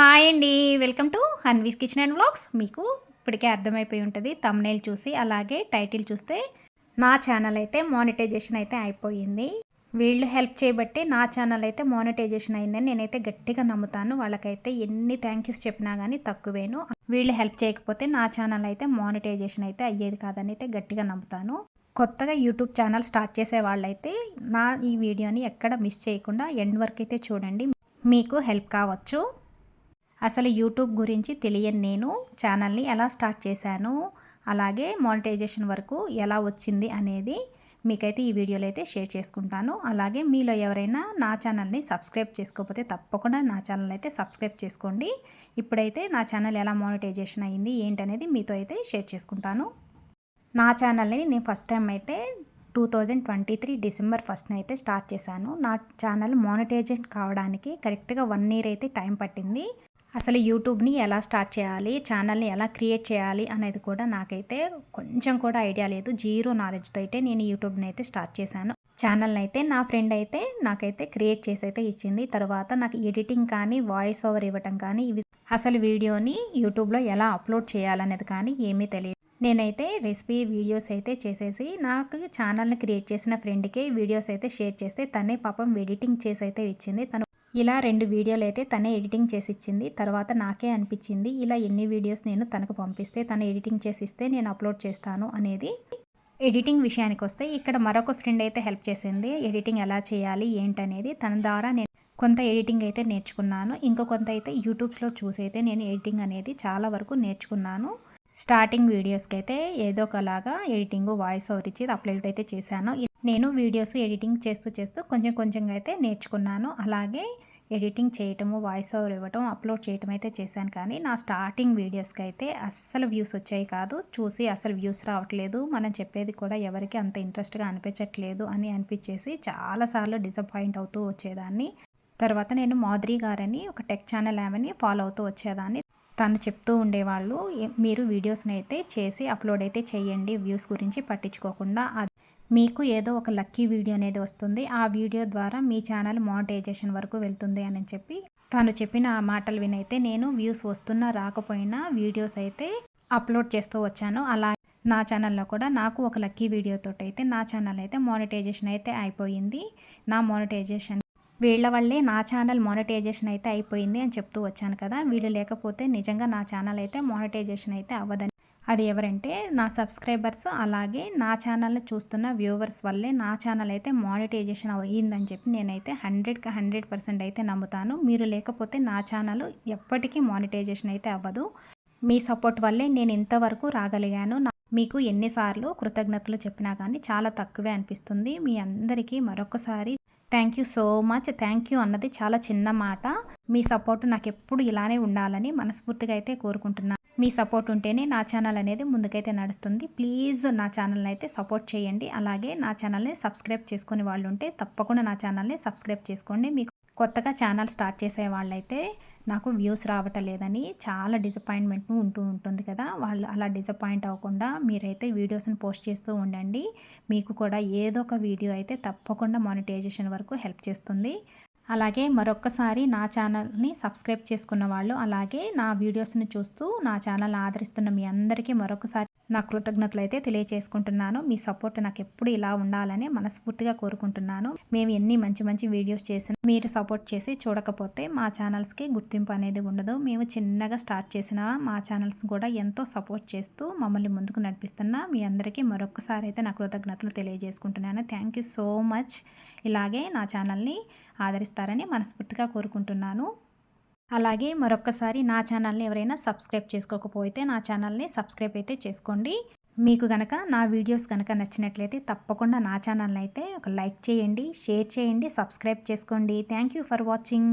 Hi అండి welcome to Hanvi's kitchen and vlogs మీకు ఇప్పటికే అర్థమైపోయి ఉంటుంది తమ్నేల్ చూసి అలాగే టైటిల్ చూస్తే నా ఛానల్ అయితే మానిటైజేషన్ అయితే అయిపోయింది. వీళ్ళు హెల్ప్ చేయబట్టి నా ఛానల్ అయితే మానిటైజేషన్ అయిందని నేనైతే గట్టిగా నమ్ముతాను. వాళ్ళకైతే ఎన్ని థ్యాంక్ యూస్ చెప్పినా కానీ తక్కువేను. వీళ్ళు హెల్ప్ చేయకపోతే నా ఛానల్ అయితే మానిటైజేషన్ అయితే అయ్యేది కాదని అయితే గట్టిగా నమ్ముతాను. కొత్తగా యూట్యూబ్ ఛానల్ స్టార్ట్ చేసే వాళ్ళైతే నా ఈ వీడియోని ఎక్కడ మిస్ చేయకుండా ఎండ్ వరకు అయితే చూడండి. మీకు హెల్ప్ కావచ్చు. అసలు యూట్యూబ్ గురించి తెలియని నేను ఛానల్ని ఎలా స్టార్ట్ చేశాను అలాగే మానిటైజేషన్ వరకు ఎలా వచ్చింది అనేది మీకైతే ఈ వీడియోలో అయితే షేర్ చేసుకుంటాను. అలాగే మీలో ఎవరైనా నా ఛానల్ని సబ్స్క్రైబ్ చేసుకోకపోతే తప్పకుండా నా ఛానల్ అయితే సబ్స్క్రైబ్ చేసుకోండి. ఇప్పుడైతే నా ఛానల్ ఎలా మానిటైజేషన్ అయింది ఏంటనేది మీతో అయితే షేర్ చేసుకుంటాను. నా ఛానల్ని నేను ఫస్ట్ టైం అయితే two thousand twenty three December ఫస్ట్న అయితే స్టార్ట్ చేశాను. నా ఛానల్ మానిటైజేషన్ కావడానికి కరెక్ట్గా వన్ ఇయర్ అయితే టైం పట్టింది. అసలు యూట్యూబ్ని ఎలా స్టార్ట్ చేయాలి ఛానల్ని ఎలా క్రియేట్ చేయాలి అనేది కూడా నాకైతే కొంచెం కూడా ఐడియా లేదు. జీరో నాలెడ్జ్తో అయితే నేను యూట్యూబ్ని అయితే స్టార్ట్ చేశాను. ఛానల్ని అయితే నా ఫ్రెండ్ అయితే నాకైతే క్రియేట్ చేసి అయితే ఇచ్చింది. తర్వాత నాకు ఎడిటింగ్ కానీ వాయిస్ ఓవర్ ఇవ్వటం కానీ ఇవి అసలు వీడియోని యూట్యూబ్లో ఎలా అప్లోడ్ చేయాలనేది కానీ ఏమీ తెలియదు. నేనైతే రెసిపీ వీడియోస్ అయితే చేసేసి నాకు ఛానల్ని క్రియేట్ చేసిన ఫ్రెండ్కి వీడియోస్ అయితే షేర్ చేస్తే తనే పాపం ఎడిటింగ్ చేసి అయితే ఇచ్చింది. తను ఇలా రెండు వీడియోలు అయితే తనే ఎడిటింగ్ చేసి ఇచ్చింది తర్వాత నాకే అనిపించింది ఇలా ఎన్ని వీడియోస్ నేను తనకు పంపిస్తే తను ఎడిటింగ్ చేసి ఇస్తే నేను అప్లోడ్ చేస్తాను అనేది. ఎడిటింగ్ విషయానికి వస్తే ఇక్కడ మరొక ఫ్రెండ్ అయితే హెల్ప్ చేసింది. ఎడిటింగ్ ఎలా చేయాలి ఏంటనేది తన ద్వారా నేను కొంత ఎడిటింగ్ అయితే నేర్చుకున్నాను. ఇంకా కొంత అయితే యూట్యూబ్స్లో చూసి అయితే నేను ఎడిటింగ్ అనేది చాలా వరకు నేర్చుకున్నాను. స్టార్టింగ్ వీడియోస్కి అయితే ఏదో ఒకలాగా ఎడిటింగ్ వాయిస్ ఓవర్ ఇచ్చి అప్లోడ్ అయితే చేశాను. నేను వీడియోస్ ఎడిటింగ్ చేస్తూ చేస్తూ కొంచెం కొంచెంగా అయితే నేర్చుకున్నాను. అలాగే ఎడిటింగ్ చేయటము వాయిస్ ఓవర్ ఇవ్వటం అప్లోడ్ చేయటం అయితే చేశాను. కానీ నా స్టార్టింగ్ వీడియోస్కి అయితే అస్సలు వ్యూస్ వచ్చాయి కాదు. చూసి అసలు వ్యూస్ రావట్లేదు. మనం చెప్పేది కూడా ఎవరికి అంత ఇంట్రెస్ట్గా అనిపించట్లేదు అని అనిపించేసి చాలాసార్లు డిసప్పాయింట్ అవుతూ వచ్చేదాన్ని. తర్వాత నేను మాధురి గారని ఒక టెక్ ఛానల్ ఆమెని ఫాలో అవుతూ వచ్చేదాన్ని. తను చెప్తూ ఉండేవాళ్ళు మీరు వీడియోస్ని అయితే చేసి అప్లోడ్ అయితే చేయండి వ్యూస్ గురించి పట్టించుకోకుండా. మీకు ఏదో ఒక లక్కీ వీడియో అనేది వస్తుంది. ఆ వీడియో ద్వారా మీ ఛానల్ మానిటైజేషన్ వరకు వెళ్తుంది అని చెప్పి తను చెప్పిన ఆ మాటలు వినైతే నేను వ్యూస్ వస్తున్నా రాకపోయినా వీడియోస్ అయితే అప్లోడ్ చేస్తూ వచ్చాను. అలా నా ఛానల్లో కూడా నాకు ఒక లక్కీ వీడియోతో అయితే నా ఛానల్ అయితే మానిటైజేషన్ అయితే అయిపోయింది. నా మానిటైజేషన్ వీళ్ళ వల్లే నా ఛానల్ మానిటైజేషన్ అయితే అయిపోయింది అని చెప్తూ వచ్చాను కదా. వీళ్ళు లేకపోతే నిజంగా నా ఛానల్ అయితే మానిటైజేషన్ అయితే అవ్వదని అది ఎవరంటే నా సబ్స్క్రైబర్స్ అలాగే నా ఛానల్ని చూస్తున్న వ్యూవర్స్ వల్లే నా ఛానల్ అయితే మానిటైజేషన్ అయ్యిందని చెప్పి నేనైతే హండ్రెడ్కి హండ్రెడ్ పర్సెంట్ అయితే నమ్ముతాను. మీరు లేకపోతే నా ఛానల్ ఎప్పటికీ మానిటైజేషన్ అయితే అవ్వదు. మీ సపోర్ట్ వల్లే నేను ఇంతవరకు రాగలిగాను. మీకు ఎన్నిసార్లు కృతజ్ఞతలు చెప్పినా కానీ చాలా తక్కువే అనిపిస్తుంది. మీ అందరికీ మరొకసారి thank you so much. Thank you అన్నది చాలా చిన్న మాట. మీ సపోర్ట్ నాకు ఎప్పుడు ఇలానే ఉండాలని మనస్ఫూర్తిగా అయితే కోరుకుంటున్నాను మీ సపోర్ట్ ఉంటేనే నా ఛానల్ అనేది ముందుకైతే నడుస్తుంది. ప్లీజ్ నా ఛానల్ని అయితే సపోర్ట్ చేయండి. అలాగే నా ఛానల్ని సబ్స్క్రైబ్ చేసుకునే వాళ్ళు ఉంటే తప్పకుండా నా ఛానల్ని సబ్స్క్రైబ్ చేసుకోండి. మీకు కొత్తగా ఛానల్ స్టార్ట్ చేసే వాళ్ళైతే నాకు వ్యూస్ రావటం లేదని చాలా డిసప్పాయింట్మెంట్ ఉంటూ ఉంటుంది కదా. వాళ్ళు అలా డిసప్పాయింట్ అవ్వకుండా మీరైతే వీడియోస్ని పోస్ట్ చేస్తూ ఉండండి. మీకు కూడా ఏదో ఒక వీడియో అయితే తప్పకుండా మానిటైజేషన్ వరకు హెల్ప్ చేస్తుంది. అలాగే మరొక్కసారి నా ఛానల్ని సబ్స్క్రైబ్ చేసుకున్న వాళ్ళు అలాగే నా వీడియోస్ని చూస్తూ నా ఛానల్ ఆదరిస్తున్న మీ అందరికీ మరొకసారి నా కృతజ్ఞతలు అయితే తెలియజేసుకుంటున్నాను మీ సపోర్ట్ నాకు ఎప్పుడు ఇలా ఉండాలని మనస్ఫూర్తిగా కోరుకుంటున్నాను. మేము ఎన్ని మంచి మంచి వీడియోస్ చేసిన మీరు సపోర్ట్ చేసి చూడకపోతే మా ఛానల్స్కి గుర్తింపు అనేది ఉండదు. మేము చిన్నగా స్టార్ట్ చేసిన మా ఛానల్స్ కూడా ఎంతో సపోర్ట్ చేస్తూ మమ్మల్ని ముందుకు నడిపిస్తున్న. మీ అందరికీ మరొకసారి అయితే నా కృతజ్ఞతలు తెలియజేసుకుంటున్నాను. థ్యాంక్ యూ సో మచ్ ఇలాగే నా ఛానల్ని ఆదరిస్తారని మనస్ఫూర్తిగా కోరుకుంటున్నాను. అలాగే మరొక్కసారి నా ఛానల్ని ఎవరైనా సబ్స్క్రైబ్ చేసుకోకపోతే నా ఛానల్ని సబ్స్క్రైబ్ అయితే చేసుకోండి. మీకు కనుక నా వీడియోస్ కనుక నచ్చినట్లయితే తప్పకుండా నా ఛానల్ని అయితే ఒక లైక్ చేయండి షేర్ చేయండి సబ్స్క్రైబ్ చేసుకోండి. Thank you for watching.